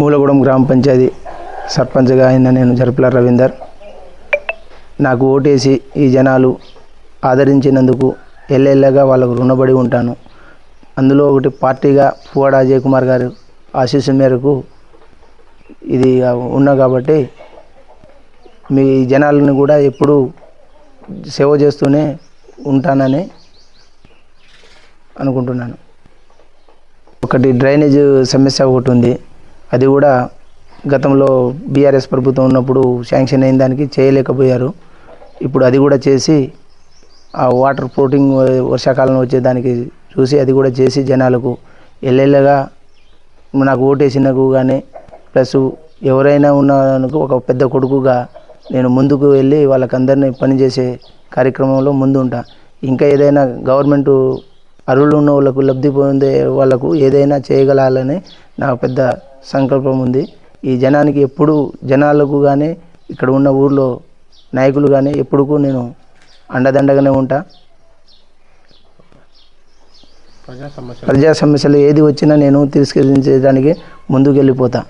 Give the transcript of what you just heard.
మూలగూడెం గ్రామ పంచాయతీ సర్పంచ్గా అయిన నేను జరుపుల రవీందర్. నాకు ఓటేసి ఈ జనాలు ఆదరించినందుకు ఎల్లెల్లగా వాళ్ళకు రుణపడి ఉంటాను. అందులో ఒకటి పార్టీగా పువ్వాడ అజయ్ కుమార్ గారు ఆశీస్సు మేరకు ఇది ఉన్నా కాబట్టి మీ జనాలను కూడా ఎప్పుడూ సేవ చేస్తూనే ఉంటానని అనుకుంటున్నాను. ఒకటి డ్రైనేజ్ సమస్య ఒకటి ఉంది. అది కూడా గతంలో బీఆర్ఎస్ ప్రభుత్వం ఉన్నప్పుడు శాంక్షన్ అయిన దానికి చేయలేకపోయారు. ఇప్పుడు అది కూడా చేసి ఆ వాటర్ ఫ్లోటింగ్ వర్షాకాలం వచ్చేదానికి చూసి అది కూడా చేసి జనాలకు ఎల్లెల్లగా నాకు ఓటేసినకు కానీ ప్లస్ ఎవరైనా ఉన్నకు ఒక పెద్ద కొడుకుగా నేను ముందుకు వెళ్ళి వాళ్ళకందరినీ పనిచేసే కార్యక్రమంలో ముందు ఉంటా ఇంకా ఏదైనా గవర్నమెంట్ అరువులు ఉన్న వాళ్ళకు లబ్ధి పొందే వాళ్ళకు ఏదైనా చేయగలాలని నా పెద్ద సంకల్పం ఉంది. ఈ జనానికి ఎప్పుడు జనాలకు కానీ ఇక్కడ ఉన్న ఊర్లో నాయకులు కానీ ఎప్పుడుకు నేను అండదండగానే ఉంటా. ప్రజా సమస్య ప్రజా సమస్యలు ఏది వచ్చినా నేను తిరస్కరించడానికి ముందుకు వెళ్ళిపోతా